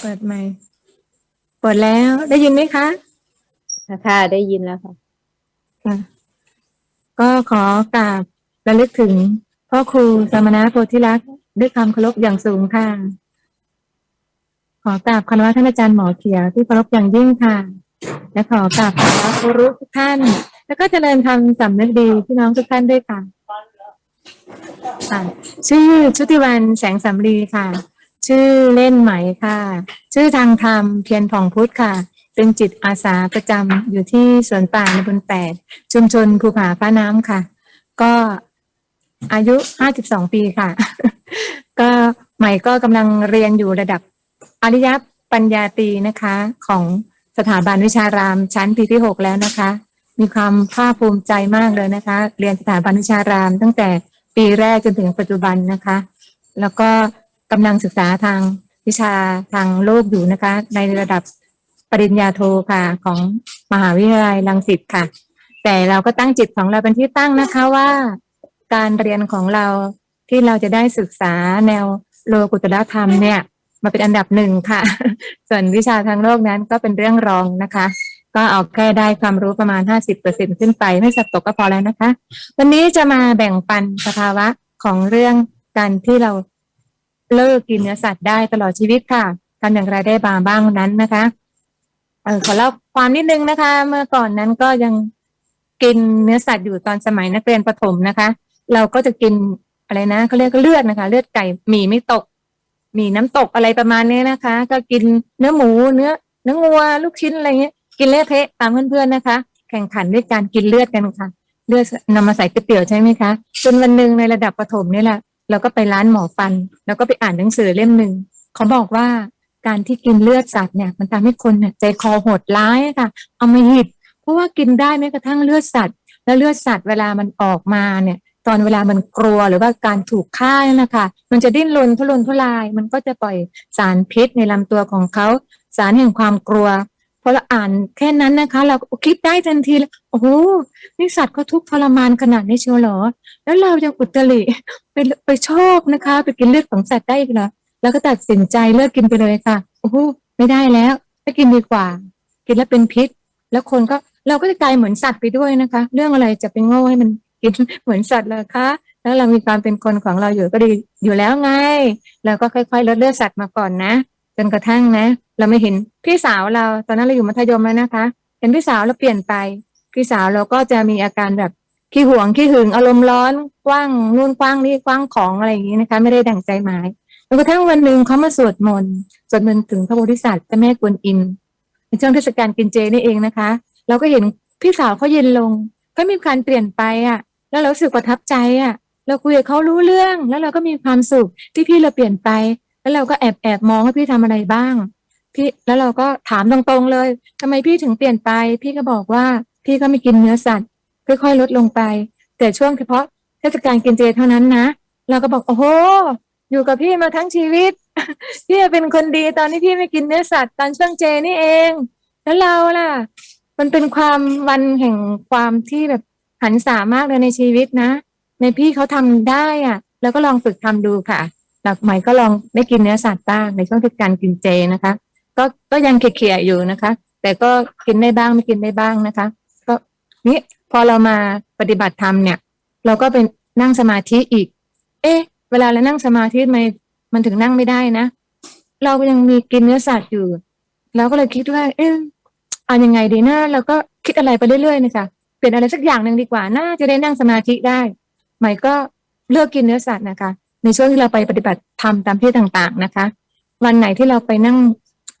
เปิดไหมค์เปิดแล้วได้ยินไหมคะ ค่ะได้ยินแล้วค่ะ ค่ะ ก็ขอกราบระลึกถึงพ่อครูสมณะโพธิลักษณ์ด้วยความเคารพอย่างสูงค่ะ ขอกราบคารวะท่านอาจารย์หมอเขียวที่เคารพอย่างยิ่งค่ะ และขอกราบคารวะครูรู้ทุกท่าน แล้วก็เจริญธรรมสำนึกดีพี่น้องทุกท่านด้วยค่ะ ค่ะ ชื่อชุติวันแสงสำลีค่ะ ชื่อเล่นไหมค่ะ ชื่อทางธรรมเพียรผ่องพุทธค่ะ เป็นจิตอาสาประจำอยู่ที่สวนป่าในบนแปดชุมชนภูผาฟ้าน้ำค่ะ ก็อายุ 52 ปีค่ะ ก็ใหม่ก็กำลังเรียนอยู่ระดับอริยปัญญาตีนะคะ ของสถาบันวิชารามชั้นปีที่ 6 แล้วนะคะ มีความภาคภูมิใจมากเลยนะคะ เรียนสถาบันวิชารามตั้งแต่ปีแรกจนถึงปัจจุบันนะคะ แล้วก็ กำลังศึกษาทางวิชาทางโลกอยู่นะคะ ในระดับปริญญาโทค่ะของมหาวิทยาลัยรังสิตค่ะ แต่เราก็ตั้งจิตของเราเป็นที่ตั้งนะคะว่า การเรียนของเราที่เราจะได้ศึกษาแนวโลกุตรธรรมเนี่ย มาเป็นอันดับหนึ่งค่ะ ส่วนวิชาทางโลกนั้นก็เป็นเรื่องรองนะคะ ก็เอาแค่ได้ความรู้ประมาณ 50%ขึ้นไป ไม่สับตกก็พอแล้วนะคะ วันนี้จะมาแบ่งปันสภาวะของเรื่องการที่เรา เลิกกินเนื้อสัตว์ได้ตลอดชีวิตค่ะทำอย่างไรได้บางบ้างนั้นนะคะเออขอเล่าความนิดนึงนะคะ เมื่อก่อนนั้นก็ยังกินเนื้อสัตว์อยู่ตอนสมัยนักเรียนประถมนะคะ เราก็จะกินอะไรนะเขาเรียกเลือดนะคะ เลือดไก่หมี่ไม่ตกหมี่น้ำตกอะไรประมาณนี้นะคะ ก็กินเนื้อหมูเนื้อเนื้องัวลูกชิ้นอะไรเงี้ยกินเลือดเทะตามเพื่อนๆนะคะ แข่งขันด้วยการกินเลือดกันค่ะ เลือดนำมาใส่ก๋วยเตี๋ยวใช่ไหมคะจนวันหนึ่งในระดับประถมนี่แหละ เราก็ไปร้านหมอฟัน แล้วก็ไปอ่านหนังสือเล่มหนึ่งเขาบอกว่าการที่กินเลือดสัตว์เนี่ยมันทำให้คนเนี่ยใจคอโหดร้ายค่ะ เอามาหิดเพราะว่ากินได้แม้กระทั่งเลือดสัตว์ แล้วเลือดสัตว์เวลามันออกมาเนี่ยตอนเวลามันกลัวหรือว่าการถูกฆ่านะคะ มันจะดิ้นรนทุรนทุราย มันก็จะปล่อยสารพิษในลำตัวของเขา สารแห่งความกลัว อเราอ่านแค่นั้นนะคะ เราก็คิดได้ทันทีเลยโอ้โหนี่สัตว์ก็ทุกข์ทรมานขนาดนี้เชียวหรอ แล้วเรายังอุตริไปไปชอบนะคะ ไปกินเลือดของสัตว์ได้อีกเหรอแล้วก็ตัดสินใจเลิกกินไปเลยค่ะโอ้โหไม่ได้แล้วไม่กินดีกว่า กินแล้วเป็นพิษ แล้วคนก็เราก็จะกลายเหมือนสัตว์ไปด้วยนะคะ เรื่องอะไรจะไปโง่ให้มันกินเหมือนสัตว์เลยคะแล้วเรามีความเป็นคนของเราอยู่ก็ดีอยู่แล้วไงเราก็ค่อยๆลดเลือดสัตว์มาก่อนนะ จนกระทั่งนะ เราไม่เห็นพี่สาวเราตอนนั้นเราอยู่มัธยมแล้วนะคะ เห็นพี่สาวเราเปลี่ยนไป พี่สาวเราก็จะมีอาการแบบขี้หวงขี้หึงอารมณ์ร้อนกว้างนู่นกว้างนี่กว้างของอะไรอย่างนี้นะคะ ไม่ได้ดั่งใจหมายจนกระทั่งวันหนึ่งเขามาสวดมนต์สวดมนต์ถึงพระโพธิสัตว์เจ้าแม่กวนอิมในช่วงเทศกาลกินเจนี่เองนะคะ เราก็เห็นพี่สาวเขาเย็นลงเขามีการเปลี่ยนไปอะ แล้วเราสึกประทับใจอะ เราคุยกับเขารู้เรื่องแล้วเราก็มีความสุขที่พี่เราเปลี่ยนไป แล้วเราก็แอบแอบมองว่าพี่ทำอะไรบ้าง พี่แล้วเราก็ถามตรงๆเลยทำไมพี่ถึงเปลี่ยนไป พี่ก็บอกว่าพี่ก็ไม่กินเนื้อสัตว์ค่อยๆลดลงไป แต่ช่วงเฉพาะเทศกาลกินเจเท่านั้นนะ เราก็บอกโอ้โหอยู่กับพี่มาทั้งชีวิต พี่เป็นคนดีตอนนี้พี่ไม่กินเนื้อสัตว์ตอนช่วงเจนี่เอง แล้วเราล่ะ มันเป็นความวันแห่งความที่แบบหันษามากเลยในชีวิตนะ ในพี่เขาทำได้อะ แล้วก็ลองฝึกทำดูค่ะ หลักใหม่ก็ลองไม่กินเนื้อสัตว์บ้างในช่วงเทศกาลกินเจนะคะ ก็ก็ยังเขี่ยๆอยู่นะคะ แต่ก็กินได้บ้างไม่กินได้บ้างนะคะ ก็นี่พอเรามาปฏิบัติธรรมเนี่ย เราก็เป็นนั่งสมาธิอีก เอ๊ะ เวลาเรานั่งสมาธิทำไมมันถึงนั่งไม่ได้นะ เรายังมีกินเนื้อสัตว์อยู่เราก็เลยคิดว่า เอ๊ะเอายังไงดีนะเราก็คิดอะไรไปเรื่อยๆนะคะเปลี่ยนอะไรสักอย่างหนึ่งดีกว่าน่าจะได้นั่งสมาธิได้ ใหม่ก็เลิกกินเนื้อสัตว์นะคะ ในช่วงที่เราไปปฏิบัติธรรมตามที่ต่างๆนะคะ วันไหนที่เราไปนั่ง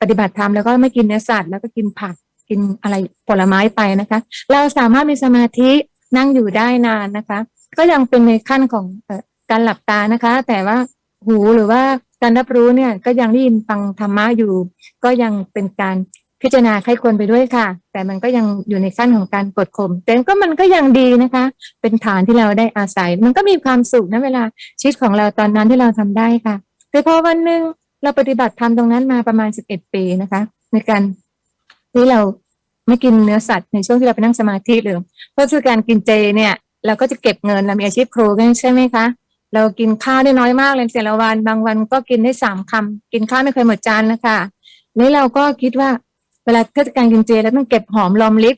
ปฏิบัติธรรมแล้วก็ไม่กินเนื้อสัตว์แล้วก็กินผักกินอะไรผลไม้ไปนะคะ เราสามารถมีสมาธินั่งอยู่ได้นานนะคะ ก็ยังเป็นในขั้นของอการหลับตานะคะ แต่ว่าหูหรือว่าการรับรู้เนี่ยก็ยังได้ยินฟังธรรมะอยู่ ก็ยังเป็นการ พิจารณาใครควรไปด้วยค่ะ แต่มันก็ยังอยู่ในขั้นของการกดข่มแต่ก็มันก็ยังดีนะคะ เป็นฐานที่เราได้อาศัย มันก็มีความสุขนะเวลาชีวิตของเราตอนนั้นที่เราทำได้ค่ะแต่พอวันหนึ่งเราปฏิบัติธรรมตรงนั้นมาประมาณสิบเอ็ดปีนะคะ ในการที่เราไม่กินเนื้อสัตว์ในช่วงที่เราไปนั่งสมาธิหรือเพราะคือการกินเจเนี่ย เราก็จะเก็บเงินเรามีอาชีพครูกันใช่ไหมคะเรากินข้าวได้น้อยมากเลยแต่ละวันบางวันก็กินได้สามคำกินข้าวไม่เคยหมดจานนะคะแล้วเราก็คิดว่า เวลาเทศกาลกินเจแล้วต้องเก็บหอมรอมริบ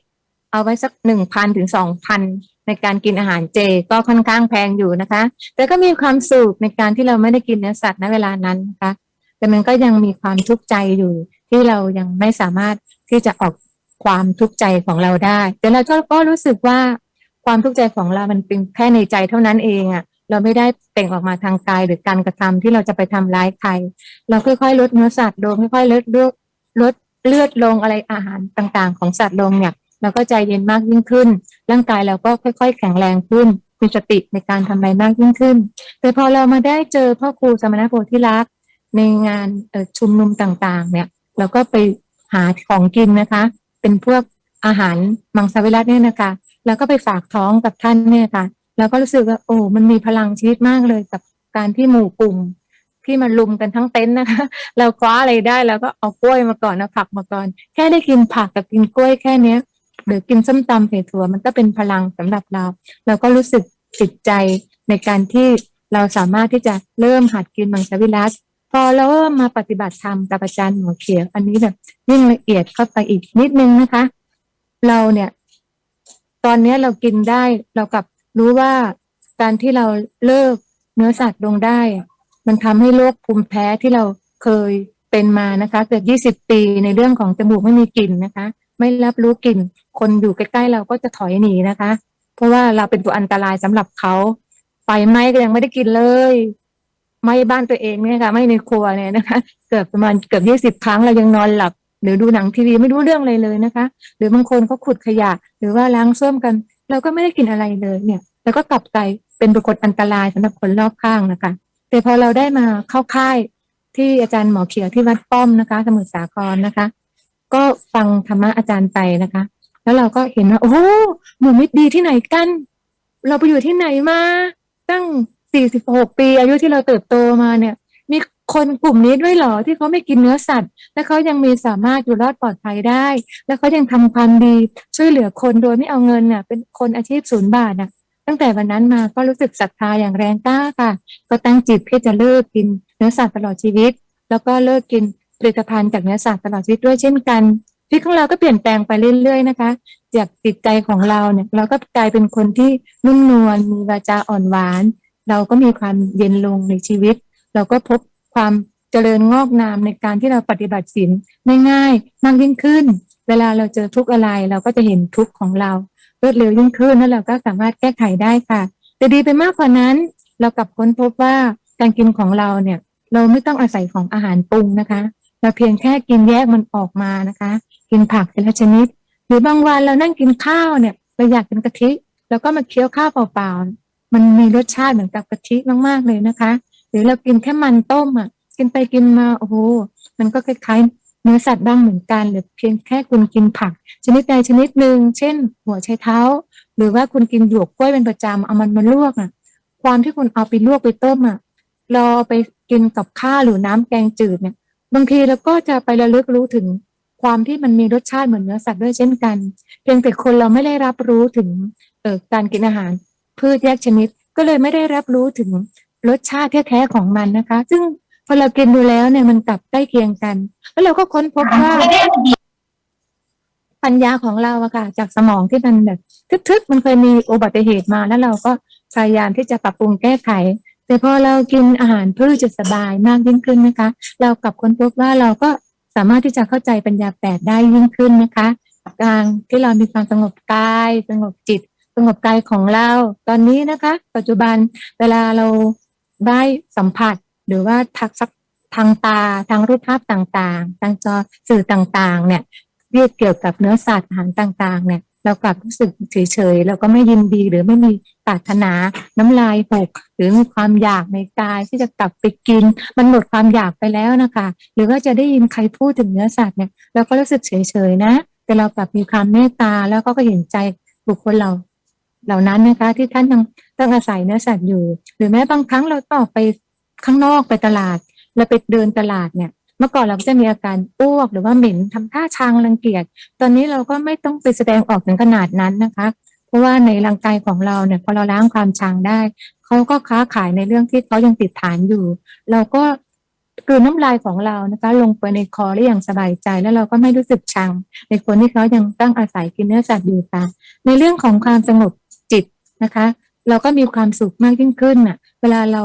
เอาไว้สักหนึ่งพันถึงสองพันในการกินอาหารเจก็ค่อนข้างแพงอยู่นะคะ แต่ก็มีความสุขในการที่เราไม่ได้กินเนื้อสัตว์ณเวลานั้นนะคะ แต่มันก็ยังมีความทุกข์ใจอยู่ ที่เรายังไม่สามารถที่จะออกความทุกข์ใจของเราได้ แต่เราก็ก็รู้สึกว่าความทุกข์ใจของเรามันเป็นแค่ในใจเท่านั้นเองอะเราไม่ได้เป่งออกมาทางกายหรือการกระทำที่เราจะไปทำร้ายใคร เราค่อยๆลดเนื้อสัตว์ลงค่อยๆลดลดลด เลือดลงอะไรอาหารต่างๆ ของสัตว์ลงเนี่ย เราก็ใจเย็นมากยิ่งขึ้น ร่างกายเราก็ค่อย ๆ แข็งแรงขึ้นมีสติในการทำอะไรมากยิ่งขึ้น แต่พอเรามาได้เจอพ่อครูสมณโพธิลักษณ์ในงานชุมนุมต่างๆ เนี่ย เราก็ไปหาของกินนะคะ เป็นพวกอาหารมังสวิรัตเนี่ยนะคะ แล้วก็ไปฝากท้องกับท่านเนี่ยค่ะ แล้วก็รู้สึกว่าโอ้ มันมีพลังชีวิตมากเลยกับการที่หมู่กลุ่ม ที่มาลุมกันทั้งเต็นท์นะคะ เราคว้าอะไรได้แล้วก็เอากล้วยมาก่อนนะผักมาก่อน แค่ได้กินผักกับกินกล้วยแค่เนี้ย หรือกินส้มตำใส่ถั่วมันก็เป็นพลังสำหรับเรา เราก็รู้สึกจิตใจในการที่เราสามารถที่จะเริ่มหัดกินมังสวิรัตพอเราเริ่มมาปฏิบัติธรรมกับอาจารย์หมอเขียวอันนี้แบบยิ่งละเอียดเข้าไปอีกนิดนึงนะคะ เราเนี่ย ตอนนี้เรากินได้เรากับรู้ว่าการที่เราเลิกเนื้อสัตว์ลงได้ มันทำให้โรคภูมิแพ้ที่เราเคยเป็นมานะคะเกือบยี่สิบปีในเรื่องของจมูกไม่มีกลิ่นนะคะ ไม่รับรู้กลิ่น คนอยู่ใกล้ๆเราก็จะถอยหนีนะคะ เพราะว่าเราเป็นตัวอันตรายสำหรับเขาไฟไหม้ก็ยังไม่ได้กินเลยไหม้บ้านตัวเองเนี่ยค่ะไม้ในครัวเนี่ยนะคะเกือบประมาณเกือบยี่สิบ20ครั้งเรายังนอนหลับหรือดูหนังทีวีไม่รู้เรื่องอะไรเลยนะคะ หรือบางคนเขาขุดขยะ หรือว่าล้างส้วมกัน เราก็ไม่ได้กินอะไรเลยเนี่ย แล้วก็กลับกลายเป็นบุคคลอันตรายสำหรับคนรอบข้างนะคะ แต่พอเราได้มาเข้าค่ายที่อาจารย์หมอเขียวที่วัดป้อมนะคะ สมุทรสาครนะคะ ก็ฟังธรรมะอาจารย์ไปนะคะ แล้วเราก็เห็นว่าโอ้โหหมู่มิตรดีที่ไหนกัน เราไปอยู่ที่ไหนมาตั้ง46ปีอายุที่เราเติบโตมาเนี่ย มีคนกลุ่มนี้ด้วยหรอที่เขาไม่กินเนื้อสัตว์ และเขายังมีสามารถอยู่รอดปลอดภัยได้ และเขายังทำความดีช่วยเหลือคนโดยไม่เอาเงินเนี่ยเป็นคนอาชีพศูนย์บาทน่ะ ตั้งแต่วันนั้นมาก็รู้สึกศรัทธาอย่างแรงกล้าค่ะ ก็ตั้งจิตที่จะเลิกกินเนื้อสัตว์ตลอดชีวิต แล้วก็เลิกกินผลิตภัณฑ์จากเนื้อสัตว์ตลอดชีวิตด้วยเช่นกันชีวิตของเราก็เปลี่ยนแปลงไปเรื่อยๆนะคะจากจิตใจของเราเนี่ยเราก็กลายเป็นคนที่นุ่มนวลมีวาจาอ่อนหวาน เราก็มีความเย็นลงในชีวิต เราก็พบความเจริญงอกงามในการที่เราปฏิบัติศีลง่ายๆมากยิ่งขึ้น เวลาเราเจอทุกข์อะไรเราก็จะเห็นทุกข์ของเรา รวดเร็วยิ่งขึ้นแล้วเราก็สามารถแก้ไขได้ค่ะ แต่ดีไปมากกว่านั้น เรากลับค้นพบว่าการกินของเราเนี่ย เราไม่ต้องอาศัยของอาหารปรุงนะคะ เราเพียงแค่กินแยกมันออกมานะคะ กินผักแต่ละชนิด หรือบางวันเรานั่งกินข้าวเนี่ยเราอยากกินกะทิแล้วก็มาเคี้ยวข้าวเปล่าๆมันมีรสชาติเหมือนกับกะทิมากๆเลยนะคะ หรือเรากินแค่มันต้มอะกินไปกินมาโอ้โหมันก็คล้ายๆ เนื้อสัตว์บ้างเหมือนกันหรือเพียงแค่คุณกินผัก ชนิดใดชนิดหนึ่งเช่น หัวไชเท้า หรือว่าคุณกินหยวกกล้วยเป็นประจำเอามันมาลวกอะ ความที่คุณเอาไปลวกไปต้มอะเราเอไปกินกับข้าวหรือน้ำแกงจืดเนี่ย บางทีเราก็จะไประลึกรู้ถึงความที่มันมีรสชาติเหมือนเนื้อสัตว์ด้วยเช่นกัน เพียงแต่คนเราไม่ได้รับรู้ถึงเอ่อการกินอาหาร พืชแยกชนิดก็เลยไม่ได้รับรู้ถึงรสชาติแท้ๆของมันนะคะ ซึ่ง พอเรากินดูแล้วเนี่ยมันกลับใกล้เคียงกัน แล้วเราก็ค้นพบว่าปัญญาของเราอะค่ะจากสมองที่มันแบบทึบๆมันเคยมีอุบัติเหตุมาแล้วเราก็พยายามที่จะปรับปรุงแก้ไข แต่พอเรากินอาหารพืชจะสบายมากยิ่งขึ้นนะคะ เรากลับค้นพบว่าเราก็สามารถที่จะเข้าใจปัญญาแปดได้ยิ่งขึ้นนะคะการที่เรามีความสงบกาย สงบจิต สงบกายของเรา ตอนนี้นะคะ ปัจจุบันเวลาเราได้สัมผัส หรือว่าทักษะทางตาทางรูปภาพต่างๆ ทางจอสื่อต่างๆ เนี่ยเรียกเกี่ยวกับเนื้อสัตว์อาหารต่างๆ เนี่ย เรากลับรู้สึกเฉยๆแล้วก็ไม่ยินดีหรือไม่มีปรารถนาน้ำลายหกหรือมีความอยากในกายที่จะกลับไปกิน มันหมดความอยากไปแล้วนะคะ หรือว่าจะได้ยินใครพูดถึงเนื้อสัตว์เนี่ยเราก็รู้สึกเฉยๆนะ แต่เรากลับมีความเมตตาแล้วก็ก็เห็นใจบุคคลเราเหล่านั้นนะคะ ที่ท่านยังต้องอาศัยเนื้อสัตว์อยู่ หรือแม้บางครั้งเราต้องไป ข้างนอกไปตลาดเราไปเดินตลาดเนี่ยเมื่อก่อนเราก็จะมีอาการอ้วกหรือว่าเหม็นทำท่าทางรังเกียจ ตอนนี้เราก็ไม่ต้องไปแสดงออกถึงขนาดนั้นนะคะ เพราะว่าในร่างกายของเราเนี่ยพอเราล้างความชางได้เขาก็ค้าขายในเรื่องที่เขายังติดฐานอยู่ เราก็กลืนน้ำลายของเรานะคะ ลงไปในคอได้อย่างสบายใจแล้วเราก็ไม่รู้สึกชัง ในคนที่เขายังตั้งอาศัยกินเนื้อสัตว์อยู่ค่ะ ในเรื่องของความสงบจิตนะคะ เราก็มีความสุขมากยิ่งขึ้นน่ะ เวลาเรา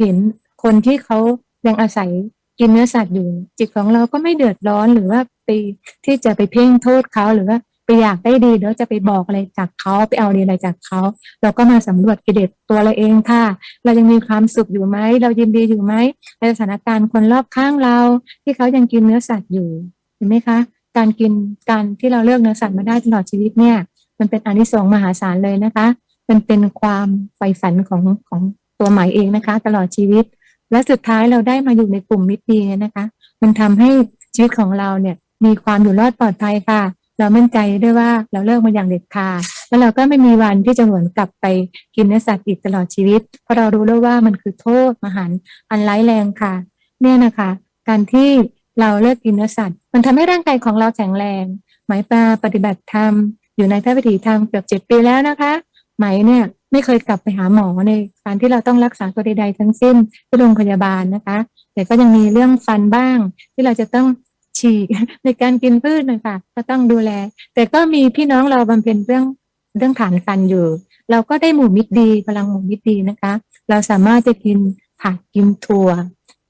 เห็น คนที่เขายังอาศัยกินเนื้อสัตว์อยู่ จิตของเราก็ไม่เดือดร้อนหรือว่าไปที่จะไปเพ่งโทษเขาหรือว่าไปอยากได้ดีแล้วจะไปบอกอะไรจากเขาไปเอาดีอะไรจากเขา เราก็มาสำรวจกิเลสตัวเราเองค่ะ เรายังมีความสุขอยู่ไหมเรายินดีอยู่ไหมในสถานการณ์คนรอบข้างเรา ที่เขายังกินเนื้อสัตว์อยู่เห็นไหมคะ การกินการที่เราเลือกเนื้อสัตว์มาได้ตลอดชีวิตเนี่ย มันเป็นอานิสงส์มหาศาลเลยนะคะ มันเป็นความใฝ่ฝันของของตัวใหม่เองนะคะ ตลอดชีวิต และสุดท้ายเราได้มาอยู่ในกลุ่มมิตรดีนะคะ มันทำให้ชีวิตของเราเนี่ยมีความอยู่รอดปลอดภัยค่ะ เรามั่นใจด้วยว่าเราเลิกมาอย่างเด็ดขาดแล้วเราก็ไม่มีวันที่จะหวนกลับไปกินเนื้อสัตว์อีกตลอดชีวิต เพราะเรารู้แล้วว่ามันคือโทษมหันอันร้ายแรงค่ะ เนี่ยนะคะ การที่เราเลิกกินเนื้อสัตว์ มันทำให้ร่างกายของเราแข็งแรง หมายปลาปฏิบัติธรรมอยู่ในพระวิถีธรรมเกือบเจ็ดปีแล้วนะคะ ไหมเนี่ย ไม่เคยกลับไปหาหมอในการที่เราต้องรักษาตัวใดๆทั้งสิ้นที่โรงพยาบาลนะคะ แต่ก็ยังมีเรื่องฟันบ้าง ที่เราจะต้องฉีกในการกินพืชนะคะก็ต้องดูแล แต่ก็มีพี่น้องเราบำเพ็ญเรื่องเรื่องฐานฟันอยู่ เราก็ได้หมู่มิตรดีพลังหมู่มิตรดีนะคะ เราสามารถจะกินผักกินถั่ว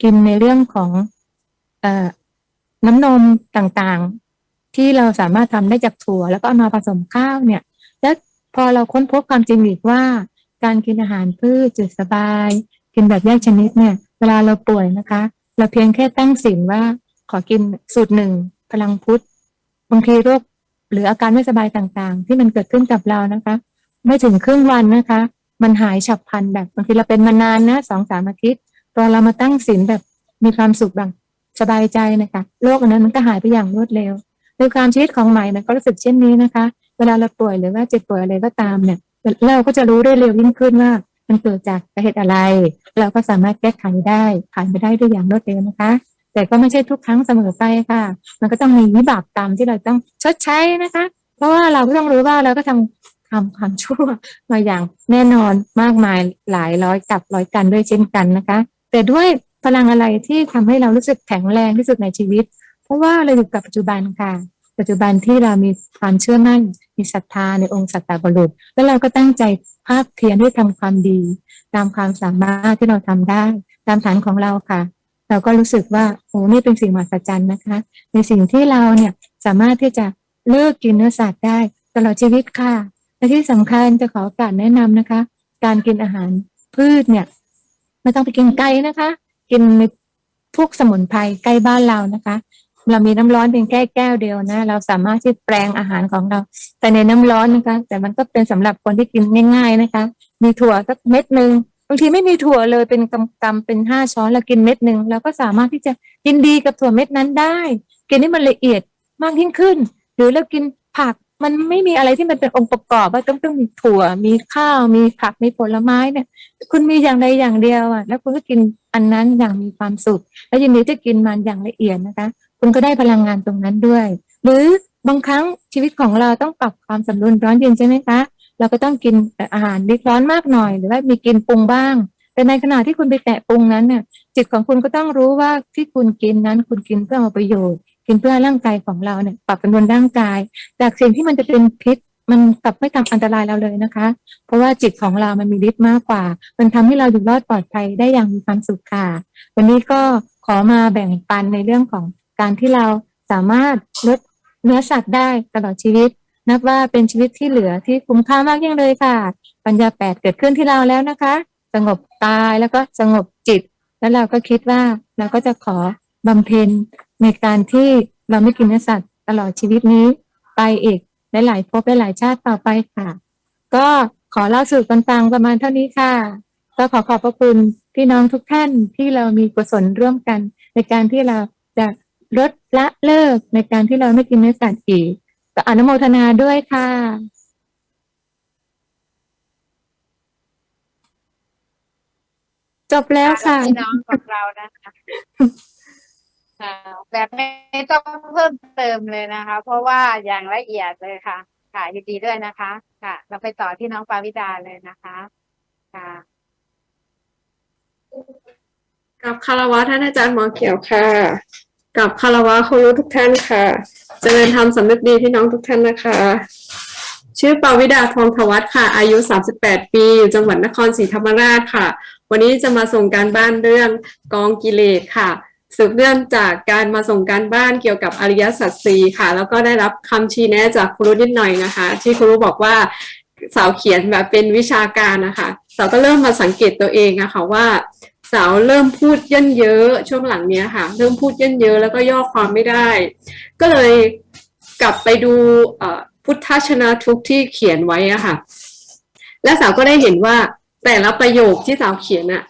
กินในเรื่องของเอ่อน้ำนมต่างๆ ที่เราสามารถทำได้จากถั่ว แล้วก็เอามาผสมข้าวเนี่ย พอเราค้นพบความจริงอีกว่า การกินอาหารพืชจืดสบาย กินแบบแยกชนิดเนี่ย เวลาเราป่วยนะคะ เราเพียงแค่ตั้งสินว่าขอกินสูตรหนึ่งพลังพุทธบางทีโรคหรืออาการไม่สบายต่างๆ ที่มันเกิดขึ้นกับเรานะคะ ไม่ถึงครึ่งวันนะคะ มันหายฉับพลันแบบบางทีเราเป็นมานานนะสองสามอาทิตย์ตอนเรามาตั้งศีลแบบมีความสุขแบบสบายใจนะคะโรคอันนั้นมันก็หายไปอย่างรวดเร็วในความชีวิตของใหม่มันก็รู้สึกเช่นนี้นะคะ เวลาเราป่วยหรือว่าเจ็บป่วยอะไรก็ตามเนี่ย เราก็จะรู้ได้เร็วยิ่งขึ้นว่า มันเกิดจากสาเหตุอะไร เราก็สามารถแก้ไขได้ผ่านไปได้ด้วยอย่างรวดเร็วนะคะ แต่ก็ไม่ใช่ทุกครั้งเสมอไปค่ะ มันก็ต้องมีวิบากกรรมที่เราต้องชดใช้นะคะ เพราะว่าเราก็ต้องรู้ว่าเราก็ทำทำความชั่วมาอย่างแน่นอนมากมายหลายร้อยกับร้อยกันด้วยเช่นกันนะคะ แต่ด้วยพลังอะไรที่ทำให้เรารู้สึกแข็งแรงที่สุดในชีวิต เพราะว่าเราอยู่กับปัจจุบันค่ะ ปัจจุบันที่เรามีความเชื่อมั่นมีศรัทธาในองค์สัตตบุรุษ แล้วเราก็ตั้งใจภาคเพียรด้วยทำความดี ตามความสามารถที่เราทำได้ ตามฐานของเราค่ะ เราก็รู้สึกว่าโอ้นี่เป็นสิ่งมหัศจรรย์นะคะ ในสิ่งที่เราเนี่ยสามารถที่จะเลิกกินเนื้อสัตว์ได้ ตลอดชีวิตค่ะและที่สำคัญจะขอโอกาสแนะนำนะคะ การกินอาหารพืชเนี่ยไม่ต้องไปกินไก่นะคะ กินในพวกสมุนไพรใกล้บ้านเรานะคะ เรามีน้ำร้อนเพียงแค่แก้วเดียวนะ เราสามารถที่แปลงอาหารของเรา แต่ในน้ำร้อนนะคะ แต่มันก็เป็นสำหรับคนที่กินง่าย ๆนะคะ มีถั่วสักเม็ดหนึ่งบางทีไม่มีถั่วเลยเป็นกำกำเป็นห้าช้อนเรากินเม็ดหนึ่งเราก็สามารถที่จะกินดีกับถั่วเม็ดนั้นได้ กินให้มันละเอียดมากยิ่งขึ้น หรือเรากินผักมันไม่มีอะไรที่มันเป็นองค์ประกอบว่าต้องต้องมีถั่วมีข้าวมีผักมีผลไม้เนี่ย คุณมีอย่างใดอย่างเดียวอะ แล้วคุณก็กินอันนั้นอย่างมีความสุข แล้วยินดีจะกินมันอย่างละเอียดนะคะ คุณก็ได้พลังงานตรงนั้นด้วย หรือบางครั้งชีวิตของเราต้องปรับความสมดุลร้อนเย็นใช่ไหมคะ เราก็ต้องกินอาหารที่ร้อนมากหน่อย หรือว่ามีกินปรุงบ้าง แต่ในขณะที่คุณไปแตะปรุงนั้นเนี่ยจิตของคุณก็ต้องรู้ว่าที่คุณกินนั้น คุณกินเพื่อเอาประโยชน์ กินเพื่อร่างกายของเราเนี่ยปรับสมดุลร่างกาย จากสิ่งที่มันจะเป็นพิษมันกลับไม่ทำอันตรายเราเลยนะคะ เพราะว่าจิตของเรามันมีฤทธิ์มากกว่า มันทำให้เราอยู่รอดปลอดภัยได้อย่างมีความสุขค่ะ วันนี้ก็ขอมาแบ่งปันในเรื่องของ การที่เราสามารถลดเนื้อสัตว์ได้ตลอดชีวิต นับว่าเป็นชีวิตที่เหลือที่คุ้มค่ามากยิ่งเลยค่ะ ปัญญาแปดเกิดขึ้นที่เราแล้วนะคะ สงบกายแล้วก็สงบจิต แล้วเราก็คิดว่าเราก็จะขอบำเพ็ญในการที่เราไม่กินเนื้อสัตว์ตลอดชีวิตนี้ ไปอีกหลายๆภพหลายชาติต่อไปค่ะ ก็ขอเล่าสู่กันฟังประมาณเท่านี้ค่ะ ก็ขอขอบพระคุณพี่น้องทุกท่านที่เรามีกุศลร่วมกัน ในการที่เราจะ ลดละเลิกในการที่เราไม่กินเนื้อสัตว์อีกก็อนุโมทนาด้วยค่ะจบแล้วค่ะพี่น้องของเรานะคะค่ะแบบไม่ต้องเพิ่มเติมเลยนะคะ เพราะว่าอย่างละเอียดเลยค่ะ ค่ะยินดีด้วยนะคะ ค่ะ เราไปต่อที่น้องปาวิดาเลยนะคะ ค่ะกับคารวะท่านอาจารย์หมอเขียวค่ะ กับคารวะครูรู้ทุกท่านค่ะจเจริญธรรมสำนึกดีพี่น้องทุกท่านนะคะ ชื่อปาวิดาทองทวัฒค่ะ อายุ 38 ปีอยู่จังหวัดนครศรีธรรมราชค่ะ วันนี้จะมาส่งการบ้านเรื่องกองกิเลสค่ะ สืบเนื่องจากการมาส่งการบ้านเกี่ยวกับอริยสัจสี่ค่ะ แล้วก็ได้รับคำชี้แนะจากครูนิดหน่อยนะคะ ที่ครูบอกว่าสาวเขียนแบบเป็นวิชาการนะคะสาวก็เริ่มมาสังเกตตัวเองอะคะว่า สาวเริ่มพูดเย่นเยอะช่วงหลังเนี้ยค่ะ เริ่มพูดเย่นเยอะแล้วก็ย่อความไม่ได้ ก็เลยกลับไปดูพุทธชนะทุกที่เขียนไว้อะค่ะ และสาวก็ได้เห็นว่าแต่ละประโยคที่สาวเขียนอะ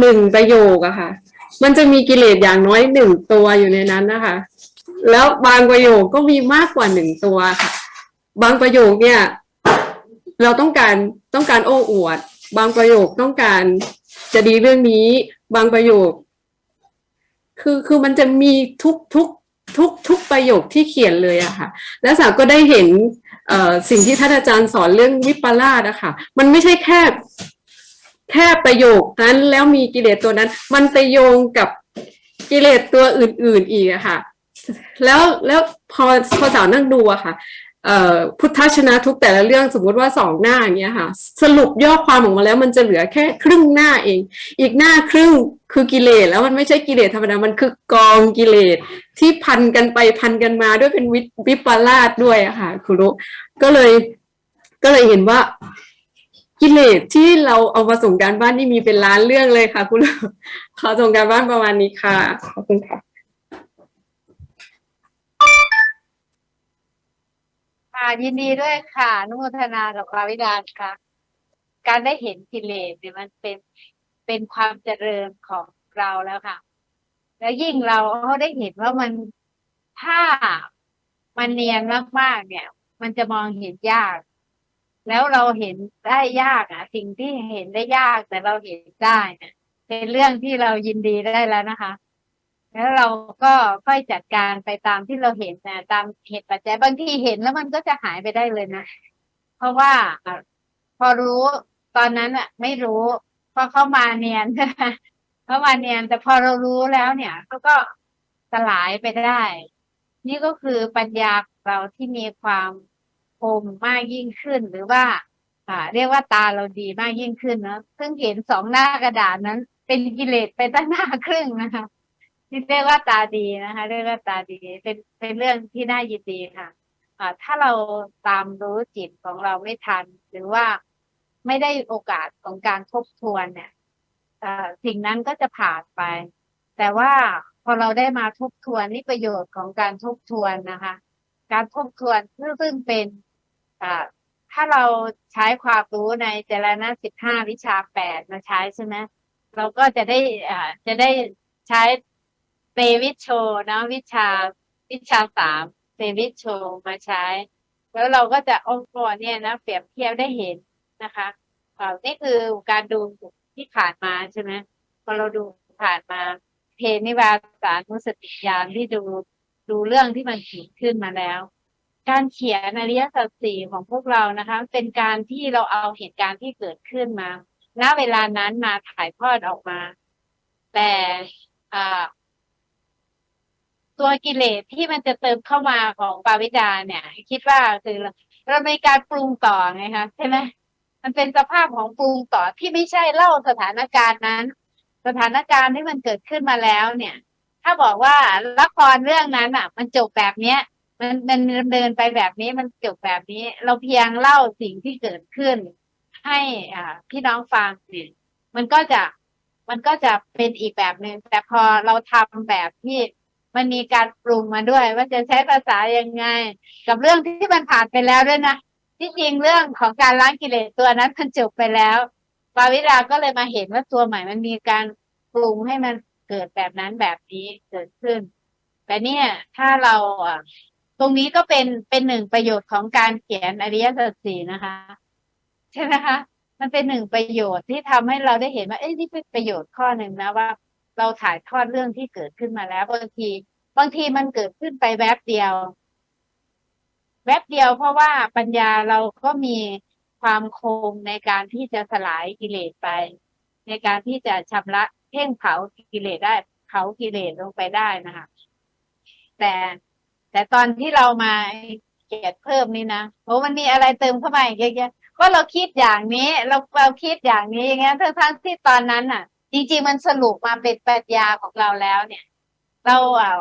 หนึ่งประโยคอะค่ะ มันจะมีกิเลสอย่างน้อยหนึ่งตัวอยู่ในนั้นนะคะ แล้วบางประโยคก็มีมากกว่าหนึ่งตัวค่ะ บางประโยคเนี่ย เราต้องการต้องการโอ้อวด บางประโยคต้องการ จะดีเรื่องนี้บางประโยค คือคือมันจะมีทุกทุกทุกทุกประโยคที่เขียนเลยอะค่ะ แล้วสาวก็ได้เห็นสิ่งที่ท่านอาจารย์สอนเรื่องวิปลาสอะค่ะ มันไม่ใช่แค่ แค่ประโยคนั้นแล้วมีกิเลสตัวนั้น มันไปโยงกับกิเลสตัวอื่น ๆ อีกอะค่ะ แล้วแล้วพอพอสาวนั่งดูอะค่ะ พุทธชนะทุกแต่ละเรื่องสมมติว่าสองหน้าอย่างเงี้ยค่ะ สรุปย่อความออกมาแล้วมันจะเหลือแค่ครึ่งหน้าเอง อีกหน้าครึ่งคือกิเลสแล้วมันไม่ใช่กิเลสธรรมดามันคือกองกิเลสที่พันกันไปพันกันมาด้วยเป็นวิวิปลาสด้วยอะค่ะคุณรู้ก็เลยก็เลยเห็นว่ากิเลสที่เราเอามาส่งการบ้านนี่มีเป็นล้านเรื่องเลยค่ะ คุณรู้ขอส่งการบ้านประมาณนี้ค่ะขอบคุณค่ะ ค่ะยินดีด้วยค่ะนุโมทนากับพระวิดาค่ะ การได้เห็นกิเลสเนี่ยมันเป็นเป็นความเจริญของเราแล้วค่ะ แล้วยิ่งเราได้เห็นว่ามันถ้ามันเนียนมากๆเนี่ย มันจะมองเห็นยาก แล้วเราเห็นได้ยากอะ สิ่งที่เห็นได้ยากแต่เราเห็นได้เนี่ยเป็นเรื่องที่เรายินดีได้แล้วนะคะ แล้วเราก็ค่อยจัดการไปตามที่เราเห็นนะตามเหตุปัจจัยบางทีเห็นแล้วมันก็จะหายไปได้เลยนะ เพราะว่าพอรู้ตอนนั้นอะไม่รู้พราะเข้ามาเนียนเข้ามาเนียนแต่พอเรารู้แล้วเนี่ยก็ก็สลายไปได้ นี่ก็คือปัญญาเราที่มีความคมมากยิ่งขึ้นหรือว่าอ่า เรียกว่าตาเราดีมากยิ่งขึ้นนะซึ่งเห็นสองหน้ากระดาษนั้น เป็นกิเลสไปตั้งหน้าครึ่งนะคะ นี่เรียกว่าตาดีนะคะ เรียกว่าตาดี เป็นเป็นเรื่องที่น่ายินดีค่ะอ่าถ้าเราตามรู้จิตของเราไม่ทัน หรือว่าไม่ได้โอกาสของการทบทวนเนี่ยอ่าสิ่งนั้นก็จะผ่านไป แต่ว่าพอเราได้มาทบทวนนี่ประโยชน์ของการทบทวนนะคะ การทบทวนซึ่งเป็นอ่าถ้าเราใช้ความรู้ในเจรณะสิบห้าวิชาแปดมาใช้ใช่ไหมเราก็จะได้อ่าจะได้ใช้ เตวิชโชนะวิชาวิชาสามเตวิชโชมาใช้ แล้วเราก็จะองค์กรเนี่ยนะเปรียบเทียบได้เห็นนะคะนี่คือการดูที่ผ่านมาใช่ไหมพอเราดูผ่านมาเพนิวาสานุสติญาณที่ดูดูเรื่องที่มันเกิดขึ้นมาแล้ว การเขียนอริยสัจสี่ของพวกเรานะคะ เป็นการที่เราเอาเหตุการณ์ที่เกิดขึ้นมา ณเวลานั้นมาถ่ายทอดออกมา แต่อ่า ตัวกิเลสที่มันจะเติมเข้ามาของปาวิดาเนี่ย คิดว่าคือเราเรามีการปรุงต่อไงคะใช่ไหมมันเป็นสภาพของปรุงต่อที่ไม่ใช่เล่าสถานการณ์นั้น สถานการณ์ที่มันเกิดขึ้นมาแล้วเนี่ย ถ้าบอกว่าละครเรื่องนั้นอะ มันจบแบบเนี้ย มันมันดำเนินไปแบบนี้มันจบแบบนี้ เราเพียงเล่าสิ่งที่เกิดขึ้น ให้อ่าพี่น้องฟังเนี่ยมันก็จะมันก็จะเป็นอีกแบบหนึ่งแต่พอเราทำแบบที่ มันมีการปรุงมาด้วย ว่าจะใช้ภาษายังไง กับเรื่องที่มันผ่านไปแล้วด้วยนะที่จริงเรื่องของการล้างกิเลสตัวนั้นมันจบไปแล้วปาวิดาก็เลยมาเห็นว่าตัวใหม่มันมีการปรุงให้มันเกิดแบบนั้นแบบนี้เกิดขึ้น แต่เนี่ยถ้าเราอะตรงนี้ก็เป็นเป็นหนึ่งประโยชน์ของการเขียนอริยสัจสี่นะคะ ใช่ไหมคะ มันเป็นหนึ่งประโยชน์ที่ทำให้เราได้เห็นว่าเอ้ยนี่เป็นประโยชน์ข้อหนึ่งนะว่า เราถ่ายทอดเรื่องที่เกิดขึ้นมาแล้วบางที บางทีมันเกิดขึ้นไปแวบเดียว แวบเดียวเพราะว่าปัญญาเราก็มีความคมในการที่จะสลายกิเลสไป ในการที่จะชำระเพ่งเผากิเลสได้เผากิเลสลงไปได้นะคะแต่แต่ตอนที่เรามาเกียดเพิ่มนี่นะโอ้มันมีอะไรเติมเข้ามาอีกเยอะแยะก็เราคิดอย่างนี้ เราเราคิดอย่างนี้อย่างเงี้ยทั้งทั้งที่ตอนนั้นน่ะ จริงๆมันสรุปมาเป็นปรัชญาของเราแล้วเนี่ย เราอะ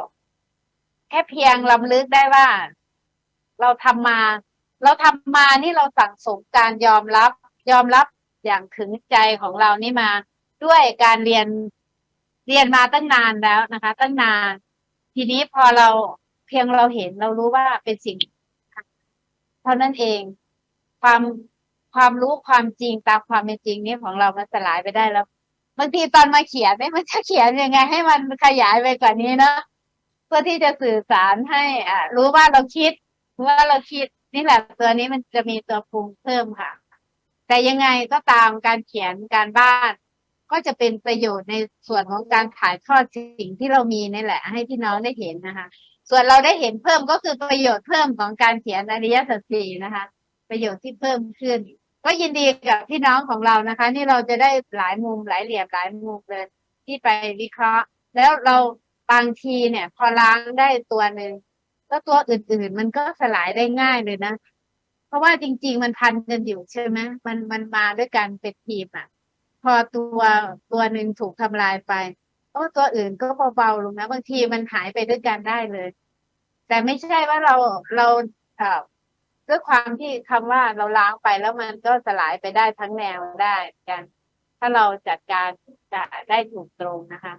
แค่เพียงลำลึกได้ว่า เราทำมา เราทำมานี่เราสั่งสมการยอมรับ ยอมรับอย่างถึงใจของเรานี่มา ด้วยการเรียนเรียนมาตั้งนานแล้วนะคะ ตั้งนาน ทีนี้พอเราเพียงเราเห็นเรารู้ว่าเป็นสิ่ง เท่านั้นเอง ความความรู้ความจริงตามความเป็นจริงนี่ของเรามันสลายไปได้แล้ว บางทีตอนมาเขียนเนี่ยมันจะเขียนยังไง ให้มันขยายไปกว่านี้เนาะเพื่อที่จะสื่อสารให้อ่ารู้ว่าเราคิดว่าเราคิดนี่แหละตัวนี้มันจะมีตัวปรุงเพิ่มค่ะ แต่ยังไงก็ตามการเขียนการบ้าน ก็จะเป็นประโยชน์ในส่วนของการถ่ายทอดสิ่งที่เรามีนี่แหละ ให้พี่น้องได้เห็นนะคะ ส่วนเราได้เห็นเพิ่มก็คือประโยชน์เพิ่มของการเขียนอริยสัจสี่นะคะ ประโยชน์ที่เพิ่มขึ้น ก็ยินดีกับพี่น้องของเรานะคะ นี่เราจะได้หลายมุมหลายเหลี่ยมหลายมุมเลย ที่ไปวิเคราะห์ แล้วเราบางทีเนี่ย พอล้างได้ตัวหนึ่งแล้วตัวอื่นๆ มันก็สลายได้ง่ายเลยนะ เพราะว่าจริง ๆ มันพันกันอยู่ใช่ไหมมันมันมาด้วยกันเป็นทีมอะ พอตัวตัวหนึ่งถูกทำลายไปโอ้ตัวอื่นก็เบาๆลงนะ บางทีมันหายไปด้วยกันได้เลย แต่ไม่ใช่ว่าเราเราเอ่อ ด้วยความที่คำว่าเราล้างไปแล้วมันก็สลายไปได้ทั้งแนวได้กัน ถ้าเราจัดการจะได้ถูกตรงนะคะ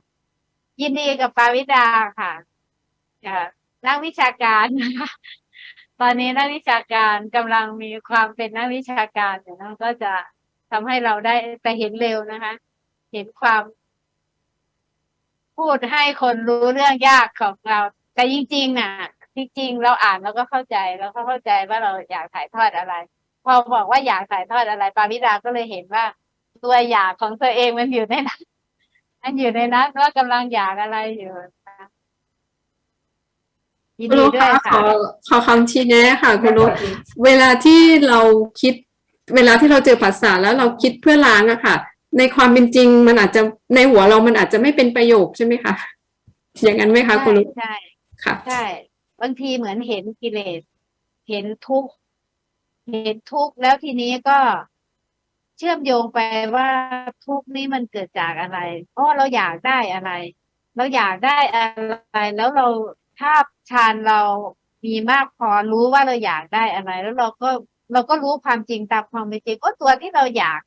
ยินดีกับปาวิดาค่ะนักวิชาการนะคะตอนนี้นักวิชาการกำลังมีความเป็นนักวิชาการอยู่นะก็จะทำให้เราได้ไปเห็นเร็วนะคะ เห็นความ พูดให้คนรู้เรื่องยากของเรา แต่จริงๆน่ะ จริงๆเราอ่านเราก็เข้าใจเราก็เข้าใจว่าเราอยากถ่ายทอดอะไร พอบอกว่าอยากถ่ายทอดอะไรปาวิดาก็เลยเห็นว่า ตัวอยากของตัวเองมันอยู่ในนั้นมันอยู่ในนั้นว่ากำลังอยากอะไรอยู่นะคะยินคุณดีลูกด้วคะยขค่ะอขอคำชี้แนะค่ะ คุณลูกเวลาที่เราคิด เวลาที่เราเจอภาษาแล้วเราคิดเพื่อล้างอะค่ะ ในความเป็นจริงมันอาจจะในหัวเรามันอาจจะไม่เป็นประโยคใช่ไหมคะอย่างนั้นไหมคะคุณลูกใช่ค่ะใช่ บางทีเหมือนเห็นกิเลส เห็นทุกข์เห็นทุกข์แล้วทีนี้ก็เชื่อมโยงไปว่าทุกข์นี้มันเกิดจากอะไรเพราะเราอยากได้อะไร เราอยากได้อะไร แล้วเราถ้าฌานเรามีมากพอรู้ว่าเราอยากได้อะไร แล้วเราก็เราก็รู้ความจริงตามความเป็นจริงก็ตัวที่เราอยาก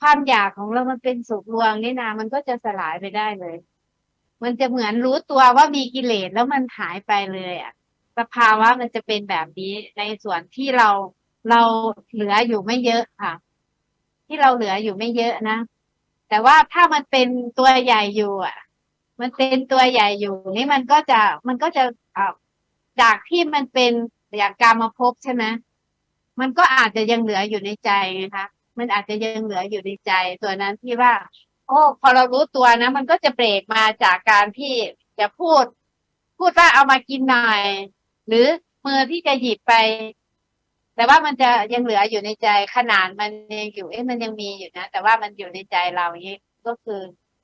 ความอยากของเรามันเป็นสุขลวงนี่นะมันก็จะสลายไปได้เลย มันจะเหมือนรู้ตัวว่ามีกิเลสแล้วมันหายไปเลยอะ สภาวะมันจะเป็นแบบนี้ในส่วนที่เราเราเหลืออยู่ไม่เยอะค่ะ ที่เราเหลืออยู่ไม่เยอะนะ แต่ว่าถ้ามันเป็นตัวใหญ่อยู่อะ มันเป็นตัวใหญ่อยู่นี่มันก็จะมันก็จะอาจากที่มันเป็นอย่างการมาพบใช่ไหมมันก็อาจจะยังเหลืออยู่ในใจไงคะมันอาจจะยังเหลืออยู่ในใจตัวนั้นที่ว่า โอ้ พอเรารู้ตัวนะ มันก็จะเบรกมาจากการที่จะพูด พูดว่าเอามากินหน่อย หรือมือที่จะหยิบไป แต่ว่ามันจะยังเหลืออยู่ในใจขนาดมันยังอยู่เอ๊ะมันยังมีอยู่นะ แต่ว่ามันอยู่ในใจเราอย่างนี้ก็คือ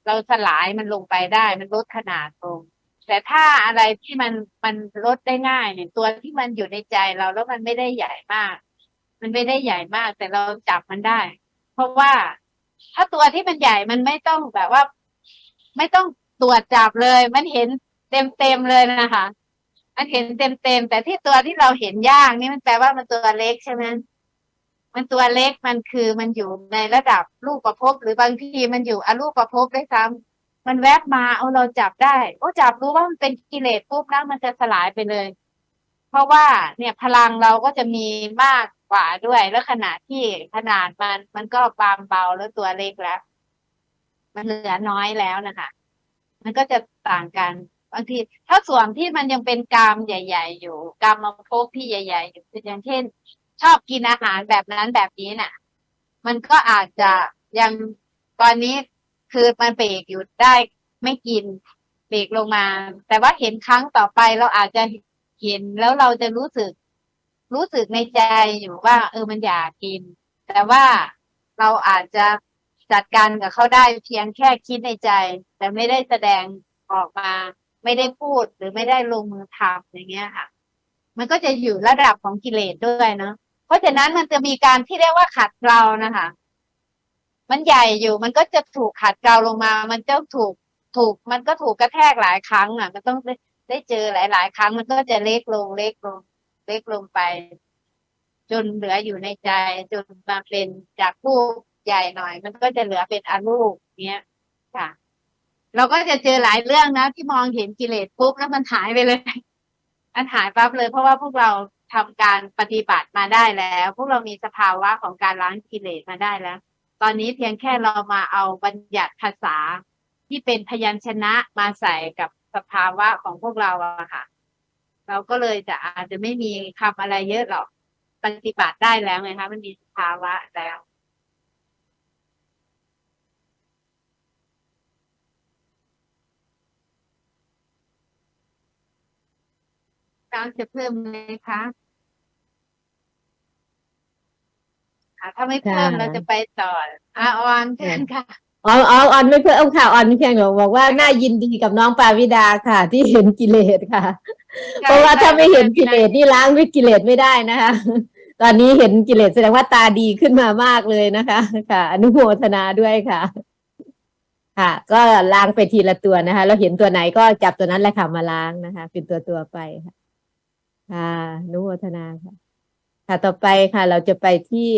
เราสลายมันลงไปได้ มันลดขนาดลงแต่ถ้าอะไรที่มันมันลดได้ง่ายเนี่ยตัวที่มันอยู่ในใจเราแล้วมันไม่ได้ใหญ่มาก มันไม่ได้ใหญ่มาก แต่เราจับมันได้ เพราะว่าถ้าตัวที่มันใหญ่มันไม่ต้องแบบว่า ไม่ต้องตรวจจับเลย มันเห็นเต็มเต็มเลยนะคะ มันเห็นเต็มเต็มๆแต่ที่ตัวที่เราเห็นยากนี่มันแปลว่ามันตัวเล็กใช่ไหมมันตัวเล็กมันคือมันอยู่ในระดับรูปประพบหรือบางทีมันอยู่อรูปประพบได้วยซ้ำมันแวบมาเอาเราจับได้โอ้จับรู้ว่ามันเป็นกิเลสปุ๊บนะมันจะสลายไปเลย เพราะว่าเนี่ยพลังเราก็จะมีมากกว่าด้วยแล้วขณะที่ขนาดมันมันก็บางเบาแล้วตัวเล็กแล้ว มันเหลือน้อยแล้วนะคะ มันก็จะต่างกัน บางทีถ้าส่วนที่มันยังเป็นกรามใหญ่ ๆ อยู่กรามมาพบที่ใหญ่ ๆ อยู่อย่างเช่น ชอบกินอาหารแบบนั้นแบบนี้น่ะ มันก็อาจจะยังตอนนี้คือมันเบรกอยู่ได้ไม่กินเบรกลงมา แต่ว่าเห็นครั้งต่อไปเราอาจจะเห็นแล้วเราจะรู้สึก รู้สึกในใจอยู่ว่า เออมันอยากกิน แต่ว่าเราอาจจะจัดการกับเขาได้เพียงแค่คิดในใจ แต่ไม่ได้แสดงออกมา ไม่ได้พูดหรือไม่ได้ลงมือทำอย่างเงี้ยค่ะ มันก็จะอยู่ระดับของกิเลสด้วยเนาะเพราะฉะนั้นมันจะมีการที่เรียกว่าขัดเกลานะคะ มันใหญ่อยู่มันก็จะถูกขัดเกลาลงมา มันจะถูกถูก มันก็ถูกกระแทกหลายครั้ง อะ มันต้องได้เจอหลาย ๆ ครั้ง มันก็จะเล็กลงเล็กลง เล็กลงไป จนเหลืออยู่ในใจ จนมาเป็นจากผู้ใหญ่หน่อย มันก็จะเหลือเป็นอรูปเนี้ยค่ะ เราก็จะเจอหลายเรื่องนะที่มองเห็นกิเลสปุ๊บแล้วมันหายไปเลยมันหายปั๊บเลยเพราะว่าพวกเราทำการปฏิบัติมาได้แล้ว พวกเรามีสภาวะของการล้างกิเลสมาได้แล้ว ตอนนี้เพียงแค่เรามาเอาบัญญัติภาษาที่เป็นพยัญชนะมาใส่กับสภาวะของพวกเราอะค่ะ เราก็เลยจะอาจจะไม่มีคำอะไรเยอะหรอกปฏิบัติได้แล้วไงคะมันมีสภาวะแล้ว เราจะเพิ่มไหมคะอะถ้าไม่เพิ่มค่ะ เราจะไปต่ออะออนเชิญค่ะ อ๋ออ๋อออนไม่เพิ่มเอาค่ะออนเพียงหนูบอกว่าน่ายินดีกับน้องปาวิดาค่ะ ที่เห็นกิเลสค่ะ เพราะว่าถ้าไม่เห็นกิเลสนี่ล้างด้วยกิเลสไม่ได้นะคะ ตอนนี้เห็นกิเลสแสดงว่าตาดีขึ้นมามากเลยนะคะ ค่ะ อนุโมทนาด้วยค่ะ ค่ะ ก็ล้างไปทีละตัวนะคะ เราเห็นตัวไหนก็จับตัวนั้นแหละค่ะมาล้างนะคะ เป็นตัวตัวๆไปค่ะ ค่ะนุโมทนาค่ะ ค่ะต่อไปค่ะ เราจะไปที่